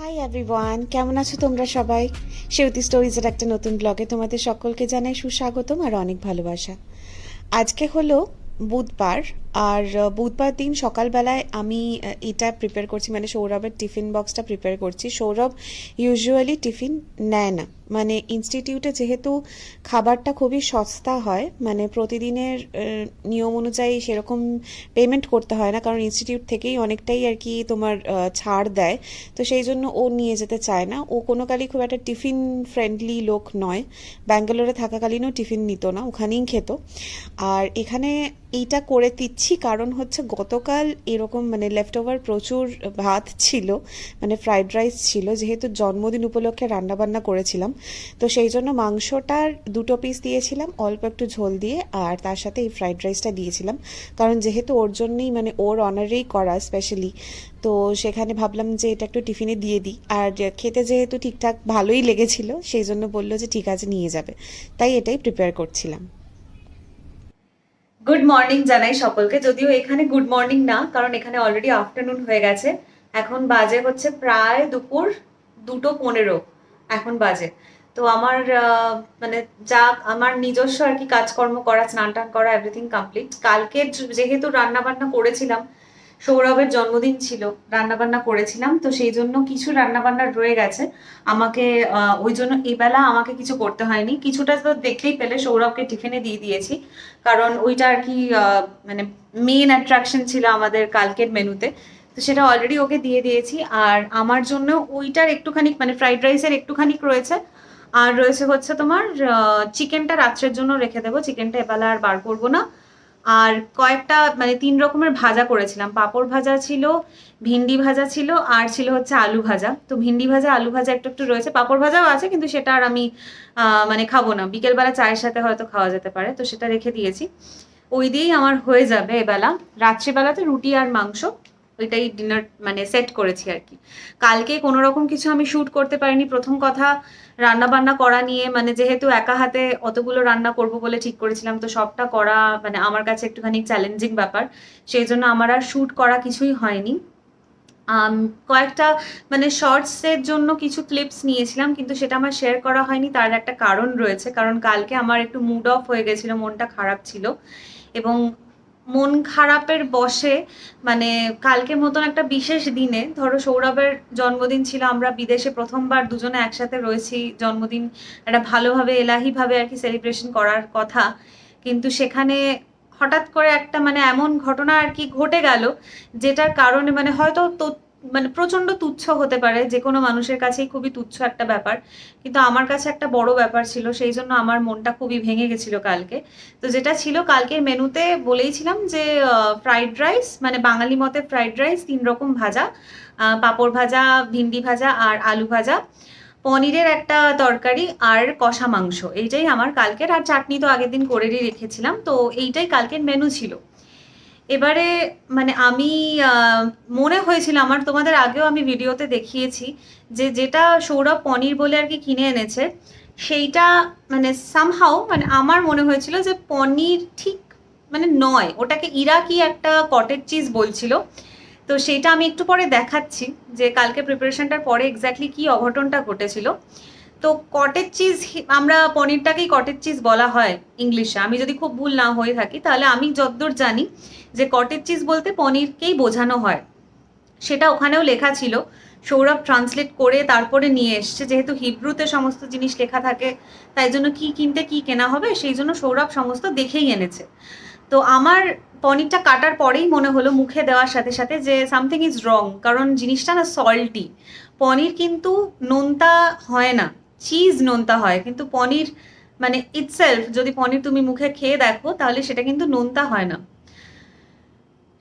Hi everyone কেমন আছো তোমরা সবাই? সেউতি স্টোরিজের একটা নতুন ব্লগে তোমাদের সকলকে জানাই সুস্বাগতম আর অনেক ভালোবাসা। আজকে হলো বুধবার, আর বুধবার দিন সকালবেলায় আমি এটা প্রিপেয়ার করছি মানে সৌরভের টিফিন বক্সটা প্রিপেয়ার করছি। সৌরভ ইউজুয়ালি টিফিন নেয় না। মানে ইনস্টিটিউটে যেহেতু খাবারটা খুবই সস্তা হয় মানে প্রতিদিনের নিয়ম অনুযায়ী সেরকম পেমেন্ট করতে হয় না, কারণ ইনস্টিটিউট থেকেই অনেকটাই আর কি তোমার ছাড় দেয়। তো সেই জন্য ও নিয়ে যেতে চায় না। ও কোনো কালই খুব একটা টিফিন ফ্রেন্ডলি লোক নয়। ব্যাঙ্গালোরে থাকাকালীনও টিফিন নিত না, ওখানেই খেত। আর এখানে এইটা করে দিচ্ছি কারণ হচ্ছে গতকাল এরকম মানে লেফট ওভার প্রচুর ভাত ছিল মানে ফ্রাইড রাইস ছিল, যেহেতু জন্মদিন উপলক্ষে রান্নাবান্না করেছিলাম। তো সেই জন্য মাংসটার দুটো পিস দিয়েছিলাম, অল্প একটু ঝোল দিয়ে, আর তার সাথে এই ফ্রাইড রাইসটা দিয়েছিলাম। কারণ যেহেতু ওর জন্যই মানে ওর অনারেই করা স্পেশালি তো সেখানে ভাবলাম যে এটা একটু টিফিনে দিয়ে দিই। আর খেতে যেহেতু ঠিকঠাক ভালোই লেগেছিল, সেই জন্য বলল যে ঠিক আছে, নিয়ে যাবে। তাই এটাই প্রিপেয়ার করছিলাম। গুড মর্নিং জানাই সকলকে। যদিও এখানে গুড মর্নিং না, কারণ এখানে অলরেডি আফটারনুন হয়ে গেছে। এখন বাজে হচ্ছে প্রায় দুপুর দুটো পনেরো। এখন বাজে। তো আমার মানে যা আমার নিজস্ব আর কি কাজকর্ম করা, স্নান টান করা এভরিথিং কমপ্লিট কালকে যেহেতু রান্না বান্না করেছিলাম, সৌরভের জন্মদিন ছিল রান্না বান্না করেছিলাম, তো সেই জন্য কিছু রান্না বান্না রয়ে গেছে। আমাকে ওই জন্য এবেলা আমাকে কিছু করতে হয়নি। কিছুটা তো দেখলেই পেলে, সৌরভকে টিফিনে দিয়ে দিয়েছি। কারণ ওইটা আর কি মানে মেন অ্যাট্রাকশন ছিল আমাদের কালকের মেনুতে। তো সেটা অলরেডি ওকে দিয়ে দিয়েছি। আর আমার জন্য ওইটার একটুখানি মানে ফ্রাইড রাইসের একটুখানি রয়েছে। আর রয়েছে হচ্ছে তোমার চিকেনটা রাত্রের জন্য রেখে দেবো। চিকেনটা এবেলা আর বার করব না। আর কয়েকটা মানে তিন রকমের ভাজা করেছিলাম। পাঁপড় ভাজা ছিল, ভিন্ডি ভাজা ছিল, আর ছিল হচ্ছে আলু ভাজা। তো ভিন্ডি ভাজা, আলু ভাজা একটু একটু রয়েছে। পাঁপড় ভাজাও আছে, কিন্তু সেটা আর আমি মানে খাব না। বিকেলবেলা চায়ের সাথে হয়তো খাওয়া যেতে পারে, তো সেটা রেখে দিয়েছি। ওই দিয়েই আমার হয়ে যাবে এবেলা। রাত্রিবেলাতে রুটি আর মাংস। ওইটাই ডিনার মানে সেট করেছি আর কি কালকে কোনো রকম কিছু আমি শ্যুট করতে পারিনি। প্রথম কথা রান্না বান্না করা নিয়ে মানে যেহেতু একা হাতে অতগুলো রান্না করব বলে ঠিক করেছিলাম, তো সবটা করা মানে আমার কাছে একটুখানি চ্যালেঞ্জিং ব্যাপার। সেই জন্য আমার আর শ্যুট করা কিছুই হয়নি। কয়েকটা মানে শর্টসের জন্য কিছু ক্লিপস নিয়েছিলাম, কিন্তু সেটা আমার শেয়ার করা হয়নি। তার একটা কারণ রয়েছে, কারণ কালকে আমার একটু মুড অফ হয়ে গেছিল, মনটা খারাপ ছিল। এবং মন খারাপের বসে মানে কালকে মতন একটা বিশেষ দিনে, ধরো সৌরভের জন্মদিন ছিল, আমরা বিদেশে প্রথমবার দুজনে একসাথে রয়েছি, জন্মদিন একটা ভালোভাবে, এলাহিভাবে আর কি সেলিব্রেশন করার কথা। কিন্তু সেখানে হঠাৎ করে একটা মানে এমন ঘটনা আর কি ঘটে গেল, যেটার কারণে মানে হয়তো তো মানে প্রচণ্ড তুচ্ছ হতে পারে যে কোনো মানুষের কাছেই খুবই তুচ্ছ একটা ব্যাপার। কিন্তু আমার কাছে একটা বড় ব্যাপার ছিল, সেই জন্য আমার মনটা খুবই ভেঙে গেছিল কালকে। তো যেটা ছিল, কালকের মেনুতে বলেইছিলাম যে ফ্রাইড রাইস মানে বাঙালি মতে ফ্রাইড রাইস তিন রকম ভাজা। পাঁপড় ভাজা, ভিন্ডি ভাজা আর আলু ভাজা। পনিরের একটা তরকারি আর কষা মাংস। এইটাই আমার কালকের, আর চাটনি তো আগের দিন করেই রেখেছিলাম। তো এইটাই কালকের মেনু ছিল। এবারে মানে আমি মনে হয়েছিল, আমার তোমাদের আগেও আমি ভিডিওতে দেখিয়েছি যে যেটা সৌরভ পনির বলে আর কি কিনে এনেছে, সেইটা মানে সামহাও মানে আমার মনে হয়েছিল যে পনির ঠিক মানে নয়, ওটাকে ইরাকি একটা কটেজ চিজ বলছিল। তো সেইটা আমি একটু পরে দেখাচ্ছি যে কালকে প্রিপারেশনটার পরে এক্স্যাক্টলি কি অঘটনটা ঘটেছিল। তো কটেজ চিজ আমরা পনিরটাকেই কটেজ চিজ বলা হয় ইংলিশে আমি যদি খুব ভুল না হয়ে থাকি, তাহলে আমি যতদূর জানি যে কটেজ চিজ বলতে পনিরকেই বোঝানো হয়। সেটা ওখানেও লেখা ছিল। সৌরভ ট্রান্সলেট করে তারপরে নিয়ে এসছে। যেহেতু হিব্রুতে সমস্ত জিনিস লেখা থাকে, তাই জন্য কি কিনতে কি কেনা হবে, সেই জন্য সৌরভ সমস্ত দেখেই এনেছে। তো আমার পনিরটা কাটার পরেই মনে হলো মুখে দেওয়ার সাথে সাথে যে সামথিং ইজ রং কারণ জিনিসটা না সল্টি পনির কিন্তু নোনতা হয় না। চিজ নোনতা হয়, কিন্তু পনির মানে ইটসেলফ যদি পনির তুমি মুখে খেয়ে দেখো, তাহলে সেটা কিন্তু নোনতা হয় না।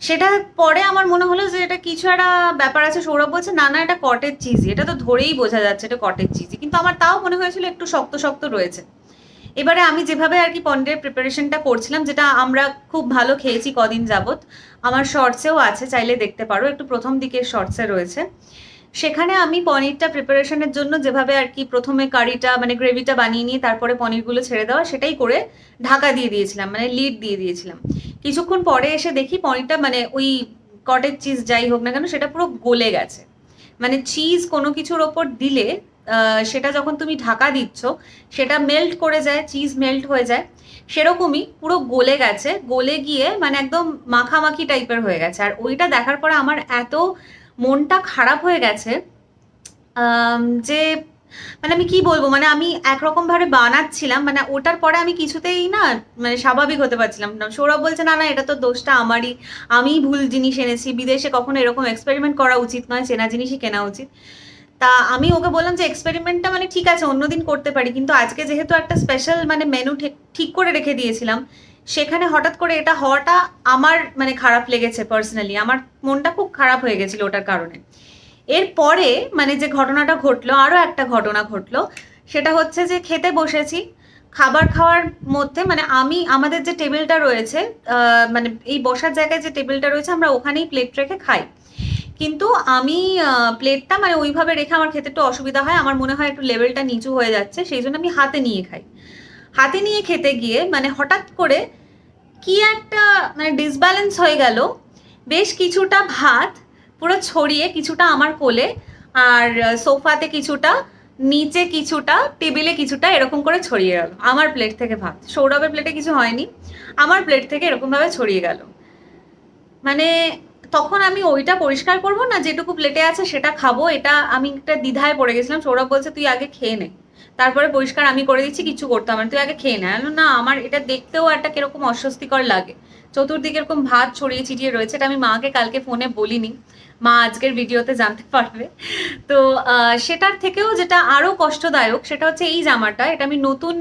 সেটা পরে আমার মনে হলো যে এটা কিছু একটা ব্যাপার আছে, সৌরভ বলছে, না না, এটা কটেজ চিজি এটা তো ধরেই বোঝা যাচ্ছে এটা কটেজ চিজি কিন্তু আমার তাও মনে হয়েছিল একটু শক্ত শক্ত রয়েছে। এবারে আমি যেভাবে আর কি পনিরের প্রিপারেশনটা করছিলাম, যেটা আমরা খুব ভালো খেয়েছি কদিন যাবত আমার শর্টসেও আছে, চাইলে দেখতে পারো, একটু প্রথম দিকের শর্টসে রয়েছে। সেখানে আমি পনিরটা প্রিপারেশনের জন্য যেভাবে আর কি প্রথমে কারিটা মানে গ্রেভিটা বানিয়ে নিয়ে তারপরে পনিরগুলো ছেড়ে দেওয়া, সেটাই করে ঢাকা দিয়ে দিয়েছিলাম মানে লিড দিয়ে দিয়েছিলাম। কিছুক্ষণ পরে এসে দেখি পনিরটা মানে ওই কটেজ চিজ যাই হোক না কেন, সেটা পুরো গলে গেছে। মানে চিজ কোনো কিছুর ওপর দিলে সেটা যখন তুমি ঢাকা দিচ্ছ, সেটা মেল্ট করে যায় চিজ মেল্ট হয়ে যায়, সেরকমই পুরো গলে গেছে, গলে গিয়ে মানে একদম মাখামাখি টাইপের হয়ে গেছে। আর ওইটা দেখার পরে আমার এত মনটা খারাপ হয়ে গেছে যে মানে আমি কি বলব মানে আমি একরকম ভাবে বানাচ্ছিলাম মানে ওটার পরে আমি কিছুতেই না মানে স্বাভাবিক হতে পারছিলাম না। সৌরভ বলছে, না না, এটা তো দোষটা আমারই। আমিই ভুল জিনিস এনেছি। বিদেশে কখনো এরকম এক্সপেরিমেন্ট করা উচিত নয়, চেনা জিনিসই কেনা উচিত। তা আমি ওকে বললাম যে এক্সপেরিমেন্টটা মানে ঠিক আছে, অন্যদিন করতে পারি। কিন্তু আজকে যেহেতু একটা স্পেশাল মানে মেনু ঠিক করে রেখে দিয়েছিলাম সেখানে হঠাৎ করে এটা হওয়াটা আমার মানে খারাপ লেগেছে পার্সোনালি আমার মনটা খুব খারাপ হয়ে গেছিল ওটার কারণে। এরপরে মানে যে ঘটনাটা ঘটলো আরও একটা ঘটনা ঘটলো, সেটা হচ্ছে যে খেতে বসেছি। খাবার খাওয়ার মধ্যে মানে আমি, আমাদের যে টেবিলটা রয়েছে মানে এই বসার জায়গায় যে টেবিলটা রয়েছে, আমরা ওখানেই প্লেট রেখে খাই। কিন্তু আমি প্লেটটা মানে ওইভাবে রেখে আমার খেতে একটু অসুবিধা হয়। আমার মনে হয় একটু লেভেলটা নিচু হয়ে যাচ্ছে, সেই জন্য আমি হাতে নিয়ে খাই। হাতে নিয়ে খেতে গিয়ে মানে হঠাৎ করে কি একটা মানে ডিসব্যালেন্স হয়ে গেল। বেশ কিছুটা ভাত পুরো ছড়িয়ে কিছুটা আমার কোলে আর সোফাতে কিছুটা, নিচে কিছুটা, টেবিলে কিছুটা এরকম করে ছড়িয়ে গেল। আমার প্লেট থেকে ভাত। সৌরভের প্লেটে কিছু হয়নি। আমার প্লেট থেকে এরকমভাবে ছড়িয়ে গেল। মানে তখন আমি ওইটা পরিষ্কার করব না, যেটুকু প্লেটে আছে সেটা খাব, এটা আমি একটা দ্বিধায় পড়ে গেছিলাম। সৌরভ বলছে, তুই আগে খেয়ে নে। তারপরে পরিষ্কার আমি করে দিচ্ছি কিছু করতে হবে না, তুই আগে খেয়ে নে। না আমার এটা দেখতেও একটা কীরকম অস্বস্তিকর লাগে। চতুর্দিকে এরকম ভাত ছড়িয়ে ছিটিয়ে রয়েছে এটা আমি মাকে কালকে ফোনে বলিনি। মা আজকের ভিডিওতে জানতে পারবে। তো সেটার থেকেও যেটা আরও কষ্টদায়ক সেটা হচ্ছে এই জামাটা। এটা আমি নতুন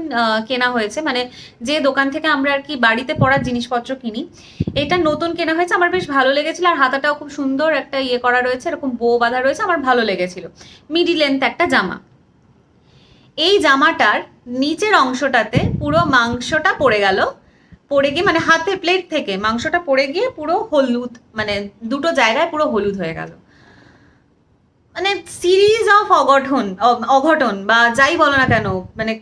কেনা হয়েছে। মানে যে দোকান থেকে আমরা আর কি বাড়িতে পড়ার জিনিসপত্র কিনি এটা নতুন কেনা হয়েছে। আমার বেশ ভালো লেগেছিল আর হাতাটাও খুব সুন্দর একটা ইয়ে করা রয়েছে। এরকম বো বাঁধা রয়েছে আমার ভালো লেগেছিল। মিডি লেন্থ একটা জামা। এই জামাটার নিচের অংশটাতে পুরো মাংসটা পড়ে গেল। পড়ে গিয়ে মানে হাতে প্লেট থেকে মাংসটা পড়ে গিয়ে পুরো হলুদ মানে দুটো জায়গায় পুরো হলুদ হয়ে গেল। মানে সিরিজ অফ অঘটন অঘটন বা যাই বলো না কেন মানে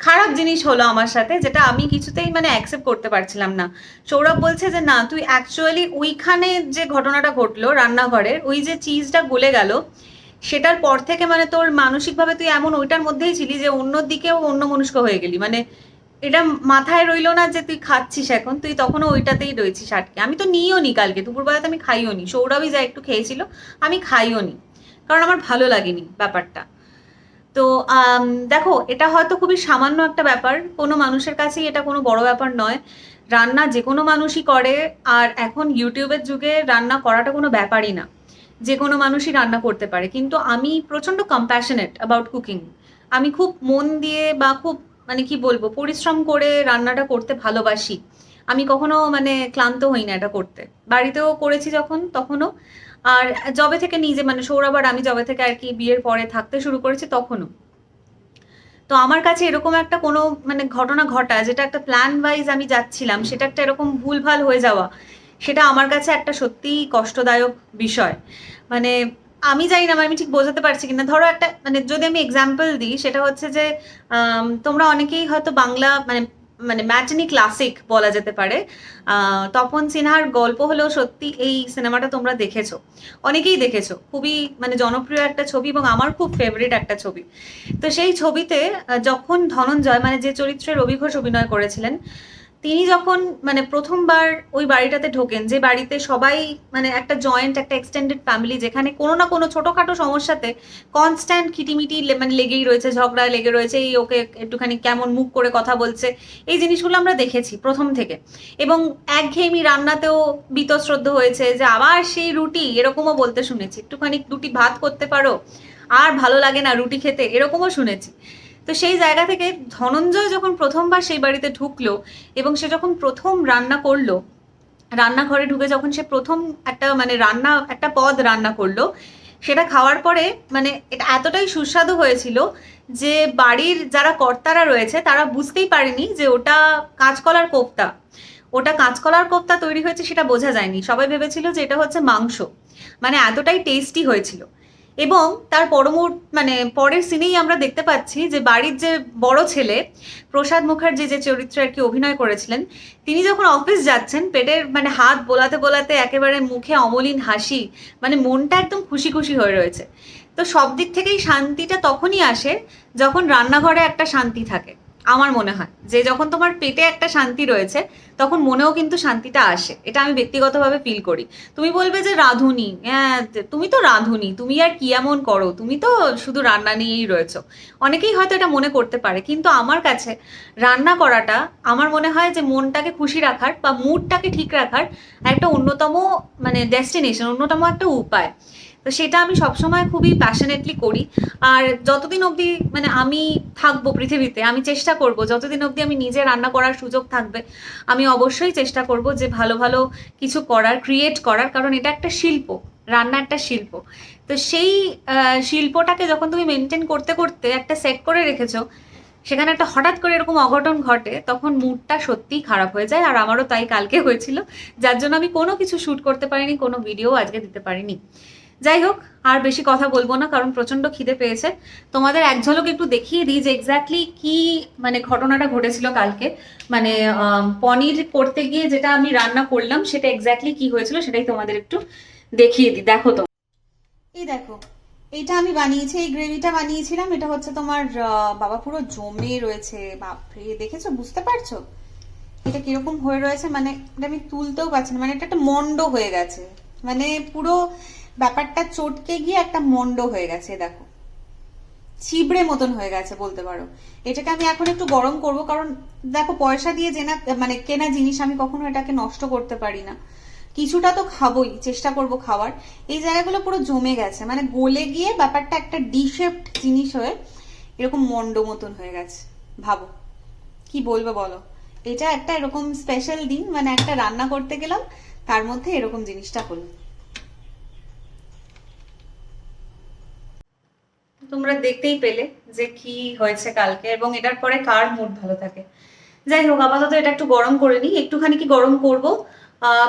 খারাপ জিনিস হলো আমার সাথে যেটা আমি কিছুতেই মানে অ্যাকসেপ্ট করতে পারছিলাম না। সৌরভ বলছে যে, না, তুই অ্যাকচুয়ালি ওইখানে যে ঘটনাটা ঘটলো রান্নাঘরের, ওই যে চিজটা গলে গেল সেটার পর থেকে মানে তোর মানসিকভাবে তুই এমন ওইটার মধ্যেই ছিলি যে অন্য দিকেও অন্য মনুষ্ক হয়ে গেলি। মানে এটা মাথায় রইল না যে তুই খাচ্ছিস এখন, তুই তখনও ওইটাতেই রয়েছিস আটকে। আমি তো নিও নি কালকে, দুপুরবেলাতে আমি খাইও নি। সৌরভই যা একটু খেয়েছিল, আমি খাইও নি। কারণ আমার ভালো লাগেনি ব্যাপারটা। তো দেখো, এটা হয়তো খুবই সামান্য একটা ব্যাপার। কোনো মানুষের কাছেই এটা কোনো বড় ব্যাপার নয়। রান্না যে কোনো মানুষই করে, আর এখন ইউটিউবের যুগে রান্না করাটা কোনো ব্যাপারই না। যে কোনো মানুষই রান্না করতে পারে। কিন্তু আমি প্রচণ্ড কম্প্যাশনেট অ্যাবাউট কুকিং আমি খুব মন দিয়ে বা খুব মানে কি বলব, পরিশ্রম করে রান্নাটা করতে ভালোবাসি। আমি কখনো মানে ক্লান্ত হই না এটা করতে। বাড়িতেও করেছি যখন, তখনও। আর জবে থেকে নিজে মানে সৌরভ আমি জবে থেকে আর কি বিয়ের পরে থাকতে শুরু করেছি তখনও। তো আমার কাছে এরকম একটা কোনো মানে ঘটনা ঘটা যেটা একটা প্ল্যান ওয়াইজ আমি যাচ্ছিলাম, সেটা একটা এরকম ভুলভাল হয়ে যাওয়া। সেটা আমার কাছে একটা সত্যিই কষ্টদায়ক বিষয়। মানে আমি জানি না, আমি ঠিক বোঝাতে পারছি কিনা। ধরো একটা মানে যদি আমি এক্সাম্পল দিই, সেটা হচ্ছে যে তোমরা অনেকেই হয়তো বাংলা মানে মানে ম্যাটনি ক্লাসিক বলা যেতে পারে। তপন সিনহার গল্প হলেও সত্যি এই সিনেমাটা তোমরা দেখেছ। অনেকেই দেখেছ। খুবই মানে জনপ্রিয় একটা ছবি এবং আমার খুব ফেভারিট একটা ছবি। তো সেই ছবিতে যখন ধনঞ্জয় মানে যে চরিত্রে রবি ঘোষ অভিনয় করেছিলেন তিনি যখন মানে প্রথমবার ওই বাড়িটাতে ঢোকেন, যে বাড়িতে সবাই মানে একটা জয়েন্ট একটা এক্সটেন্ডেড ফ্যামিলি যেখানে কোনো না কোনো ছোটোখাটো সমস্যাতে কনস্ট্যান্ট খিটিমিটি মানে লেগেই রয়েছে, ঝগড়া লেগে রয়েছে, এই ওকে একটুখানি কেমন মুখ করে কথা বলছে, এই জিনিসগুলো আমরা দেখেছি প্রথম থেকে। এবং একঘেয়েমি রান্নাতেও বীতশ্রদ্ধ হয়েছে যে, আবার সেই রুটি? এরকমও বলতে শুনেছি। একটুখানি দুটি ভাত করতে পারো? আর ভালো লাগে না রুটি খেতে? এরকমও শুনেছি। তো সেই জায়গা থেকে ধনঞ্জয় যখন প্রথমবার সেই বাড়িতে ঢুকলো এবং সে যখন প্রথম রান্না করল, রান্নাঘরে ঢুকে যখন সে প্রথম একটা মানে রান্না, একটা পদ রান্না করল, সেটা খাওয়ার পরে মানে এটা এতটাই সুস্বাদু হয়েছিল যে বাড়ির যারা কর্তারা রয়েছে তারা বুঝতেই পারেনি যে ওটা কাঁচকলার কোপ্তা ওটা কাঁচকলার কোপ্তা তৈরি হয়েছে সেটা বোঝা যায়নি। সবাই ভেবেছিল যে এটা হচ্ছে মাংস। মানে এতটাই টেস্টি হয়েছিল। এবং তার পরমুর মানে পরের সিনেই আমরা দেখতে পাচ্ছি যে বাড়ির যে বড় ছেলে, প্রসাদ মুখার্জি যে চরিত্রে আর কি অভিনয় করেছিলেন, তিনি যখন অফিস যাচ্ছেন, পেটের মানে হাত বোলাতে বোলাতে একেবারে মুখে অমলিন হাসি মানে মনটা একদম খুশি খুশি হয়ে রয়েছে। তো সব দিক থেকেই শান্তিটা তখনই আসে যখন রান্নাঘরে একটা শান্তি থাকে। আমার মনে হয়। যে যখন তোমার পেটে একটা শান্তি রয়েছে, তখন মনেও কিন্তু শান্তিটা আসে। এটা আমি ব্যক্তিগতভাবে ফিল করি। তুমি বলবে যে রাঁধুনি। হ্যাঁ তুমি তো রাঁধুনি। তুমি আর কি এমন করো? তুমি তো শুধু রান্না নিয়েই রয়েছো। অনেকেই হয়তো এটা মনে করতে পারে, কিন্তু আমার কাছে রান্না করাটা আমার মনে হয় যে মনটাকে খুশি রাখার বা মুডটাকে ঠিক রাখার একটা অন্যতম মানে ডেস্টিনেশন অন্যতম একটা উপায়। তো সেটা আমি সবসময় খুবই প্যাশনেটলি করি। আর যতদিন অবধি মানে আমি থাকব পৃথিবীতে, আমি চেষ্টা করব, যতদিন অবধি আমি নিজে রান্না করার সুযোগ থাকবে, আমি অবশ্যই চেষ্টা করব যে ভালো ভালো কিছু করার ক্রিয়েট করার, কারণ এটা একটা শিল্প, রান্না একটা শিল্প। তো সেই শিল্পটাকে যখন তুমি মেনটেন করতে করতে একটা সেট করে রেখেছো, সেখানে একটা হঠাৎ করে এরকম অঘটন ঘটে, তখন মুডটা সত্যিই খারাপ হয়ে যায়, আর আমারও তাই কালকে হয়েছিল। যার জন্য আমি কোনো কিছু শ্যুট করতে পারিনি, কোনো ভিডিও আজকে দিতে পারিনি। যাই হোক, আর বেশি কথা বলব না, কারণ প্রচণ্ড খিদে পেয়েছে। তোমাদের এক ঝলক একটু দেখিয়ে দিই যে এক্স্যাক্টলি কি মানে ঘটনাটা ঘটেছিল কালকে। মানে পনির করতে গিয়ে যেটা আমি রান্না করলাম, সেটা এক্স্যাক্টলি কি হয়েছিল সেটাই তোমাদের একটু দেখিয়ে দিই। দেখো তো। এই দেখো এটা আমি বানিয়েছি, এই গ্রেভিটা বানিয়েছিলাম। এটা হচ্ছে তোমার বাবা পুরো জমে রয়েছে। বাপরে, দেখেছ? বুঝতে পারছ? এটা কীরকম হয়ে রয়েছে? মানে এটা আমি তুলতেও পারছি না। মানে এটা একটা মন্ড হয়ে গেছে। মানে পুরো ব্যাপারটা চটকে গিয়ে একটা মন্ড হয়ে গেছে, দেখো। চিবড়ে মতন হয়ে গেছে বলতে পারো। এটাকে আমি এখন একটু গরম করব, কারণ দেখো পয়সা দিয়ে জেনা মানে কেনা জিনিস আমি কখনো এটাকে নষ্ট করতে পারি না। কিছুটা তো খাবোই, চেষ্টা করব খাওয়ার। এই জায়গাগুলো পুরো জমে গেছে মানে গলে গিয়ে ব্যাপারটা একটা ডিশেপড জিনিস হয়ে এরকম মন্ড মতন হয়ে গেছে। ভাবো, কি বলব বলো? এটা একটা এরকম স্পেশাল দিন মানে একটা রান্না করতে গেলাম, তার মধ্যে এরকম জিনিসটা হলো। তোমরা দেখতেই পেলে যে কি হয়েছে কালকে এবং এটার পরে কার মুড ভালো থাকে। যাই হোক, আপাতত এটা একটু গরম করে নিই। একটুখানি কি গরম করব?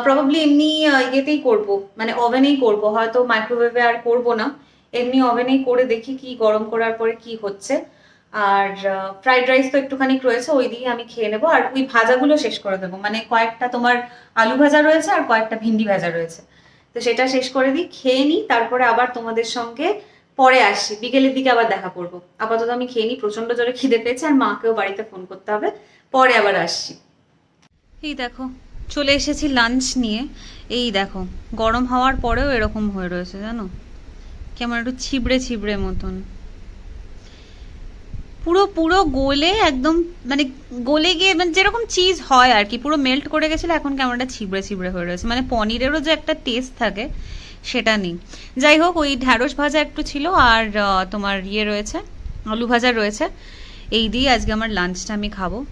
প্রবাবলি এমনি ইয়েতেই করব। মানে ওভেনেই করব। হয়তো মাইক্রোওয়েভে আর করব না। এমনি ওভেনেই করে দেখি কি গরম করার পরে কি হচ্ছে। আর ফ্রাইড রাইস তো একটুখানি রয়েছে, ওই দিয়ে আমি খেয়ে নেব। আর ওই ভাজাগুলো শেষ করে দেবো। মানে কয়েকটা তোমার আলু ভাজা রয়েছে আর কয়েকটা ভিন্ডি ভাজা রয়েছে। তো সেটা শেষ করে দিই, খেয়ে নিই, তারপরে আবার তোমাদের সঙ্গে পরে আসছি। বিকেলের দিকে আবার দেখা করব। আপাতত আমি খেয়ে নিই প্রচণ্ড জোরে খিদে পেয়েছে আর মাকেও বাড়িতে ফোন করতে হবে। পরে আবার আসছি। এই দেখো, চলে এসেছি লাঞ্চ নিয়ে। এই দেখো, গরম হওয়ার পরেও এরকম হয়ে রয়েছে, জানো? কেমন একটু ছিবড়ে ছিবড়ে মতন। পুরো পুরো গলে একদম মানে গলে গিয়ে মানে যেরকম চিজ হয় আর কি, পুরো মেল্ট করে গেছিল, এখন কেমন একটা ছিবড়ে ছিবড়ে হয়ে রয়েছে। মানে পনিরেরও যে একটা টেস্ট থাকে সেটা নেই। যাই হোক, ওই ঢ্যাঁড়স ভাজা একটু ছিল আর তোমার ইয়ে রয়েছে, আলু ভাজা রয়েছে। এই দিয়ে আজকে আমার লাঞ্চটা আমি খাব।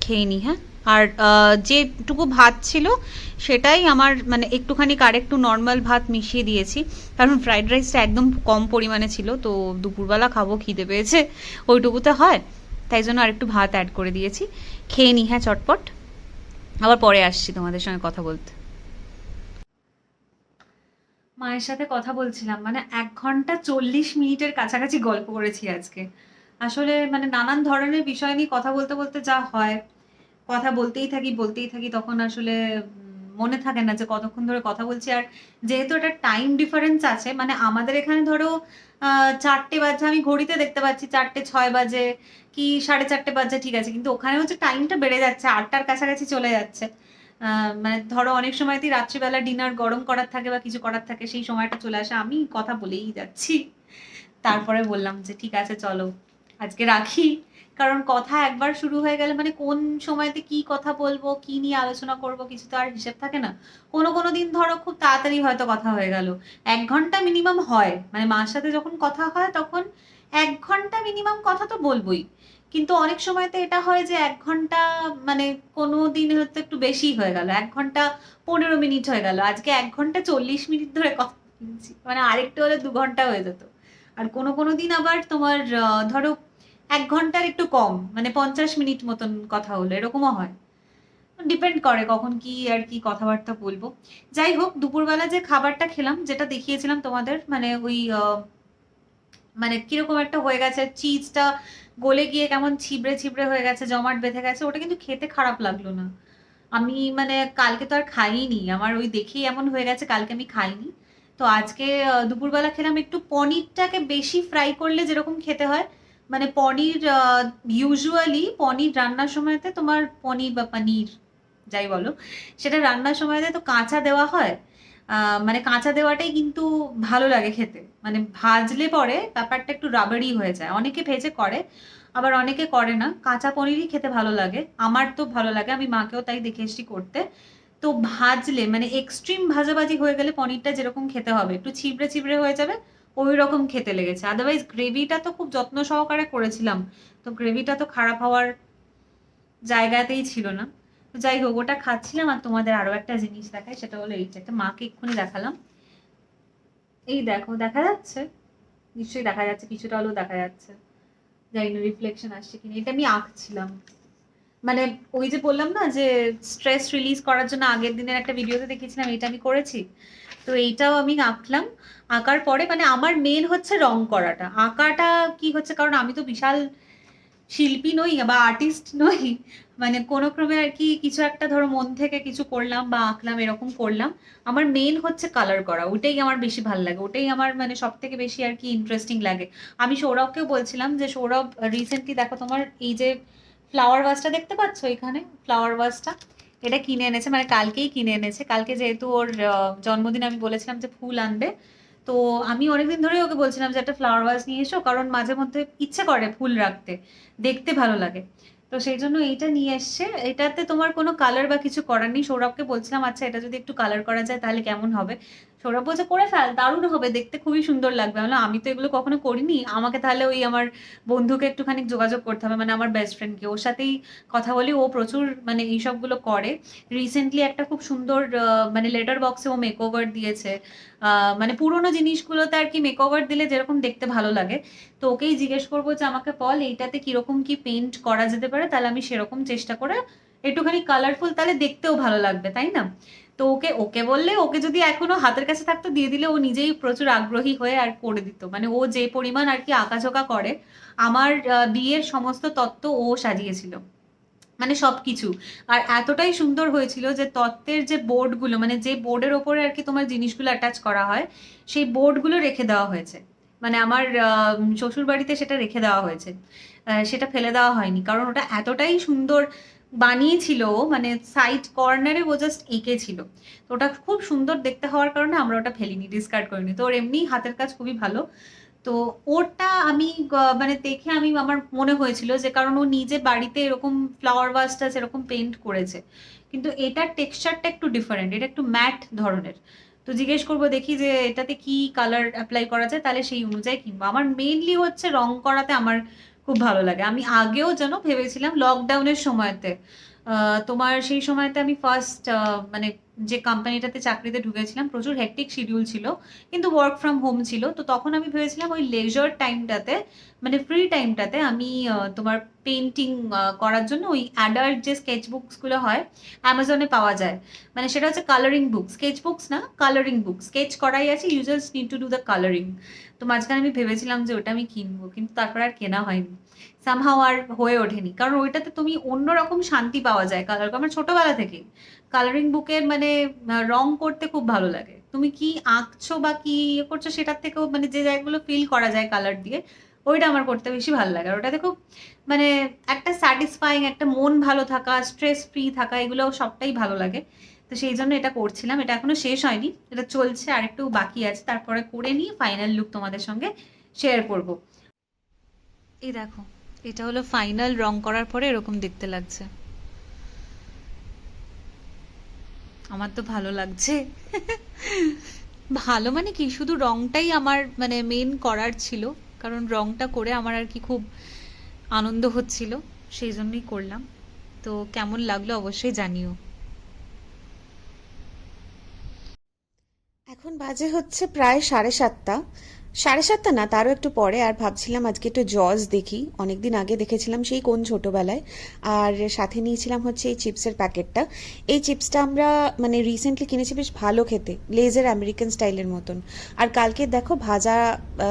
খেয়ে নিই হ্যাঁ? আর যেটুকু ভাত ছিল সেটাই আমার মানে একটুখানি আর একটু নর্মাল ভাত মিশিয়ে দিয়েছি। কারণ ফ্রাইড রাইসটা একদম কম পরিমাণে ছিল, তো দুপুরবেলা খাব, খিদে পেয়েছে। ওইটুকুতে হয়, তাই জন্য আরেকটু ভাত অ্যাড করে দিয়েছি। খেয়ে নিই হ্যাঁ চটপট। আবার পরে আসছি তোমাদের সঙ্গে কথা বলতে। মায়ের সাথে কথা বলছিলাম মানে এক ঘণ্টা চল্লিশ মিনিটের কাছাকাছি গল্প করেছি আজকে। আসলে মানে নানান ধরনের বিষয় নিয়ে কথা বলতে বলতে যা হয়, কথা বলতেই থাকি বলতেই থাকি, তখন আসলে মনে থাকে না যে কতক্ষণ ধরে কথা বলছি। আর যেহেতু একটা টাইম ডিফারেন্স আছে মানে আমাদের এখানে ধরো চারটে বাজে, আমি ঘড়িতে দেখতে পাচ্ছি চারটে ছয় বাজে কি সাড়ে চারটে বাজে, ঠিক আছে। কিন্তু ওখানে হচ্ছে টাইমটা বেড়ে যাচ্ছে, আটটার কাছাকাছি চলে যাচ্ছে। মানে ধরো অনেক সময়তেই রাত্রিবেলা ডিনার গরম করার থাকে বা কিছু করার থাকে, সেই সময়টা চলে আসে। আমি কথা বলেই যাচ্ছি। তারপরে বললাম যে, ঠিক আছে, চলো। আজকে রাখি। কারণ কথা একবার শুরু হয়ে গেলে মানে কোন সময়তে কি কথা বলব, কি নিয়ে আলোচনা করব, কিছু তো আর হিসেব থাকে না। কোনো কোনো দিন ধরো খুব তাড়াতাড়ি হয়তো কথা হয়ে গেল। এক ঘণ্টা মিনিমাম হয়। মানে মার সাথে যখন কথা হয় তখন এক ঘণ্টা মিনিমাম কথা তো বলবোই। কিন্তু অনেক সময়তে এটা হয় যে এক ঘণ্টা মানে কোনো দিন হয়তো একটু বেশি হয়ে গেল। এক ঘণ্টা পনেরো মিনিট হয়ে গেল। আজকে এক ঘণ্টা চল্লিশ মিনিট ধরে কথা বলছি। মানে আরেকটু হলে দু ঘণ্টা হয়ে যেত। আর কোনো কোনো দিন আবার তোমার ধরো এক ঘণ্টার একটু কম মানে পঞ্চাশ মিনিট মতন কথা হলো। এরকমও হয়। ডিপেন্ড করে কখন কি আর কি কথাবার্তা বলব। যাই হোক, দুপুরবেলা যে খাবারটা খেলাম, যেটা দেখিয়েছিলাম তোমাদের মানে ওই মানে কীরকম একটা হয়ে গেছে চিজটা গলে গিয়ে কেমন ছিবড়ে ছিবড়ে হয়ে গেছে, জমাট বেঁধে গেছে, ওটা কিন্তু খেতে খারাপ লাগল না। আমি মানে কালকে তো আর খাইনি, আমার ওই দেখেই এমন হয়ে গেছে, কালকে আমি খাইনি। তো আজকে দুপুরবেলা খেলাম একটু পনিরটাকে বেশি ফ্রাই করলে যেরকম খেতে হয় মানে পনির ইউজুয়ালি পনির রান্নার সময়তে তোমার পনির বা পনির, যাই বলো, সেটা রান্নার সময়তে তো কাঁচা দেওয়া হয় মানে কাঁচা দেওয়াটাই কিন্তু ভালো লাগে খেতে। মানে ভাজলে পরে ব্যাপারটা একটু রাবারি হয়ে যায়। অনেকে ভেজে করে, আবার অনেকে করে না। কাঁচা পনিরই খেতে ভালো লাগে। আমার তো ভালো লাগে, আমি মাকেও তাই দেখে এসছি করতে। তো ভাজলে মানে এক্সট্রিম ভাজাভাজি হয়ে গেলে পনিরটা যেরকম খেতে হবে, একটু ছিবড়ে ছিবড়ে হয়ে যাবে, ওই রকম খেতে লেগেছে। আদারওয়াইজ গ্রেভিটা তো খুব যত্ন সহকারে করেছিলাম। তো গ্রেভিটা তো খারাপ হওয়ার জায়গাতেই ছিল না। তো যাই হোক, ওটা খাচ্ছিলাম আর তোমাদের আরও একটা জিনিস দেখাই, সেটা হলো এইটা। একটা মাকে এক্ষুনি দেখালাম। এই দেখো, দেখা যাচ্ছে? নিশ্চয়ই দেখা যাচ্ছে, কিছুটা হলেও দেখা যাচ্ছে। জানি না রিফ্লেকশন আসছে কিনা, এটা আমি আঁকছিলাম। মানে ওই যে বললাম না যে স্ট্রেস রিলিজ করার জন্য আগের দিনের একটা ভিডিওতে দেখেছিলাম এটা আমি করেছি। তো এইটাও আমি আঁকলাম। আঁকার পরে মানে আমার মেন হচ্ছে রং করাটা। আঁকাটা কি হচ্ছে? কারণ আমি তো বিশাল শিল্পী নই, বা আর্টিস্ট নই। মানে কোনো ক্রমে আর কি কিছু একটা ধরো মন থেকে কিছু করলাম বা আঁকলাম, এরকম করলাম। আমার মেন হচ্ছে কালার করা ওটাই আমার বেশি ভালো লাগে, ওটাই আমার মানে সব থেকে বেশি আর কি ইন্টারেস্টিং লাগে। আমি সৌরভকেও বলছিলাম যে, সৌরভ রিসেন্টলি দেখো তোমার এই যে ফ্লাওয়ার ভাসটা দেখতে পাচ্ছ এখানে? ফ্লাওয়ার ভাসটা এটা কিনে এনেছে মানে কালকেই কিনে এনেছে। কালকে যেহেতু ওর জন্মদিন, আমি বলেছিলাম যে ফুল আনবে। তো আমি অনেকদিন ধরেই ওকে বলছিলাম যে, একটা ফ্লাওয়ার ভাস নিয়ে এসো, কারণ মাঝে মধ্যে ইচ্ছে করে ফুল রাখতে। দেখতে ভালো লাগে। তো সেই জন্য এইটা নিয়ে এসছে। এটাতে তোমার কোনো কালার বা কিছু করার নেই। সৌরভকে বলছিলাম আচ্ছা এটা যদি একটু কালার করা যায়, তাহলে কেমন হবে? সৌরভ বলছে করে ফেল দারুণ হবে দেখতে খুবই সুন্দর লাগবে। বললাম, আমি তো এগুলো কখনো করিনি। আমাকে তাহলে ওই আমার বন্ধুকে একটুখানি যোগাযোগ করতে হবে। মানে আমার বেস্ট ফ্রেন্ডকে ওর সাথেই কথা বলি ও প্রচুর মানে এইসবগুলো করে। রিসেন্টলি একটা খুব সুন্দর মানে লেটার বক্সে ও মেক ওভার দিয়েছে মানে পুরোনো জিনিসগুলোতে আর কি মেক ওভার দিলে যেরকম দেখতে ভালো লাগে। তো ওকেই জিজ্ঞেস করব যে আমাকে বল এইটাতে কীরকম কি পেন্ট করা যেতে পারে? তাহলে আমি সেরকম চেষ্টা করে একটুখানি কালারফুল তাহলে দেখতেও ভালো লাগবে। তাই না? তো ওকে ওকে বললে ওকে যদি এখনও হাতের কাছে থাকতো দিয়ে দিলে ও নিজেই প্রচুর আগ্রহী হয়ে আর করে দিত। মানে ও যে পরিমাণ আর কি আঁকাঝোঁকা করে, আমার বিয়ের সমস্ত তত্ত্ব ও সাজিয়েছিল। মানে সবকিছু। আর এতটাই সুন্দর হয়েছিল যে তত্ত্বের যে বোর্ডগুলো মানে যে বোর্ডের ওপরে আর কি তোমার জিনিসগুলো অ্যাটাচ করা হয়, সেই বোর্ডগুলো রেখে দেওয়া হয়েছে। মানে আমার শ্বশুর বাড়িতে সেটা রেখে দেওয়া হয়েছে। সেটা ফেলে দেওয়া হয়নি। কারণ ওটা এতটাই সুন্দর বানিয়েছিল মানে সাইড কর্নারে ও জাস্ট এঁকেছিল। তো ওটা খুব সুন্দর দেখতে হওয়ার কারণে আমরা ওটা ফেলিনি ডিসকার্ড করিনি। তো ওর এমনি হাতের কাজ খুবই ভালো। তো ওরটা আমি মানে দেখে আমি, আমার মনে হয়েছিল যে কারণ ও নিজে বাড়িতে এরকম ফ্লাওয়ার ভাসটা এরকম পেন্ট করেছে। কিন্তু এটার টেক্সচারটা একটু ডিফারেন্ট এটা একটু ম্যাট ধরনের। তো জিজ্ঞেস করব, দেখি যে এটাতে কি কালার অ্যাপ্লাই করা যায়, তাহলে সেই অনুযায়ী কিনবো। আমার মেইনলি হচ্ছে রং করাতে আমার খুব ভালো লাগে। আমি আগেও যেন ভেবেছিলাম লকডাউনের সময়তে তোমার সেই সময়তে আমি ফার্স্ট মানে যে কোম্পানিটাতে চাকরিতে ঢুকেছিলাম, প্রচুর হেকটিক শিডিউল ছিল, কিন্তু ওয়ার্ক ফ্রম হোম ছিল। তো তখন আমি ভেবেছিলাম ওই লেজার টাইমটাতে মানে ফ্রি টাইমটাতে আমি তোমার পেন্টিং করার জন্য ওই অ্যাডাল্ট যে স্কেচ বুকসগুলো হয় অ্যামাজনে পাওয়া যায়। মানে সেটা হচ্ছে কালারিং বুক স্কেচ বুকস না কালারিং বুক স্কেচ করাই আছে you just need to do the colouring তো মাঝখানে আমি ভেবেছিলাম যে ওটা আমি কিনবো, কিন্তু তারপর আর কেনা হয়নি। সামহাও আর হয়ে ওঠেনি। কারণ ওইটাতে তুমি অন্যরকম শান্তি পাওয়া যায় কালার আমার ছোটবেলা থেকেই কালারিং বুকের মানে রং করতে খুব ভালো লাগে। তুমি কি আঁকছো বা কি ইয়ে করছ সেটার থেকেও মানে যে জায়গাগুলো ফিল করা যায় কালার দিয়ে, ওইটা আমার করতে বেশি ভালো লাগে। আর ওটাতে খুব মানে একটা স্যাটিসফাইং একটা মন ভালো থাকা স্ট্রেস ফ্রি থাকা এগুলো সবটাই ভালো লাগে। তো সেই জন্য এটা করছিলাম। এটা এখনও শেষ হয়নি। এটা চলছে আর একটু বাকি আছে। তারপরে করে নিয়ে ফাইনাল লুক তোমাদের সঙ্গে শেয়ার করব। এই দেখো, এটা হলো ফাইনাল রং করার পরে এরকম দেখতে লাগছে। আমার তো ভালো লাগছে। ভালো মানে কি? শুধু রংটাই আমার মানে মেন করার ছিল। কারণ রংটা করে আমার আর কি খুব আনন্দ হচ্ছিল। সেই জন্যই করলাম। তো কেমন লাগল অবশ্যই জানিও। এখন বাজে হচ্ছে প্রায় সাড়ে সাতটা। সাড়ে সাতটা না, তারও একটু পরে, আর ভাবছিলাম আজকে একটু জজ দেখি। অনেকদিন আগে দেখেছিলাম সেই কোন ছোটবেলায়। আর সাথে নিয়েছিলাম হচ্ছে এই চিপসের প্যাকেটটা। এই চিপসটা আমরা মানে রিসেন্টলি কিনেছি বেশ ভালো খেতে লেজের আমেরিকান স্টাইলের মতন। আর কালকে দেখো ভাজা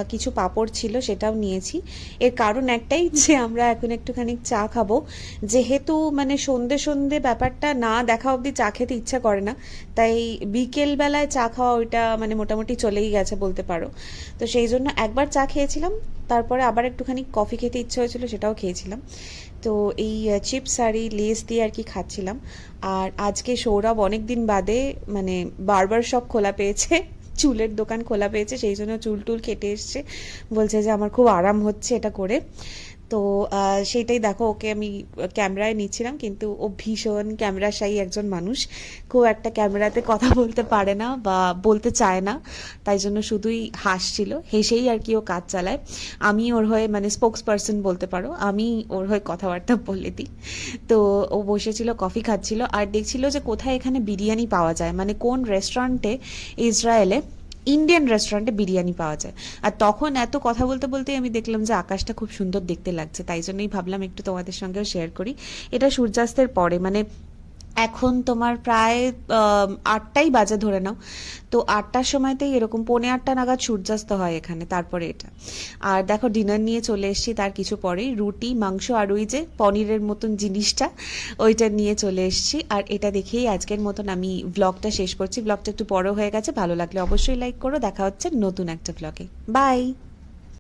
কিছু পাঁপড় ছিল, সেটাও নিয়েছি। এর কারণ একটাই যে আমরা এখন একটুখানি চা খাব। যেহেতু মানে সন্ধে সন্ধে ব্যাপারটা না, দেখা অবধি চা খেতে ইচ্ছা করে না। তাই বিকেল বেলায় চা খাওয়া ওইটা মানে মোটামুটি চলেই গেছে বলতে পারো। তো সেই জন্য একবার চা খেয়েছিলাম, তারপরে আবার একটুখানি কফি খেতে ইচ্ছে হয়েছিল সেটাও খেয়েছিলাম। তো এই চিপ শাড়ি লেস দিয়ে আর কি খাচ্ছিলাম। আর আজকে সৌরভ অনেক দিন বাদে মানে বারবার সব খোলা পেয়েছে, চুলের দোকান খোলা পেয়েছে, সেই জন্য চুল টুল কেটে এসছে। বলছে যে আমার খুব আরাম হচ্ছে এটা করে। তো সেটাই দেখো, ওকে আমি ক্যামেরায় নিচ্ছিলাম, কিন্তু ও ভীষণ ক্যামেরা শাই একজন মানুষ। খুব একটা ক্যামেরাতে কথা বলতে পারে না বা বলতে চায় না, তাই জন্য শুধুই হাসছিল, হেসেই আর কি ও কাজ চালায়। আমি ওর হয়ে মানে স্পোক্স পার্সন বলতে পারো, আমি ওর হয়ে কথাবার্তা বলে দিই। তো ও বসেছিল কফি খাচ্ছিল, আর দেখছিল যে কোথায় এখানে বিরিয়ানি পাওয়া যায় মানে কোন রেস্টুরেন্টে ইসরায়েলে ইন্ডিয়ান রেস্টুরেন্টে বিরিয়ানি পাওয়া যায়। আর তখন এত কথা বলতে বলতেই আমি দেখলাম যে আকাশটা খুব সুন্দর দেখতে লাগছে। তাই জন্যই ভাবলাম একটু তোমাদের সঙ্গেও শেয়ার করি। এটা সূর্যাস্তের পরে মানে এখন তোমার প্রায় আটটাই বাজে ধরে নাও। তো আটটার সময়তেই এরকম পৌনে আটটা নাগাদ সূর্যাস্ত হয় এখানে, তারপরে এটা। আর দেখো, ডিনার নিয়ে চলে এসেছি তার কিছু পরেই। রুটি, মাংস আর ওই যে পনিরের মতন জিনিসটা, ওইটা নিয়ে চলে এসেছি। আর এটা দেখেই আজকের মতন আমি ব্লগটা শেষ করছি। ব্লগটা একটু বড় হয়ে গেছে, ভালো লাগলে অবশ্যই লাইক করো। দেখা হচ্ছে নতুন একটা ব্লগে বাই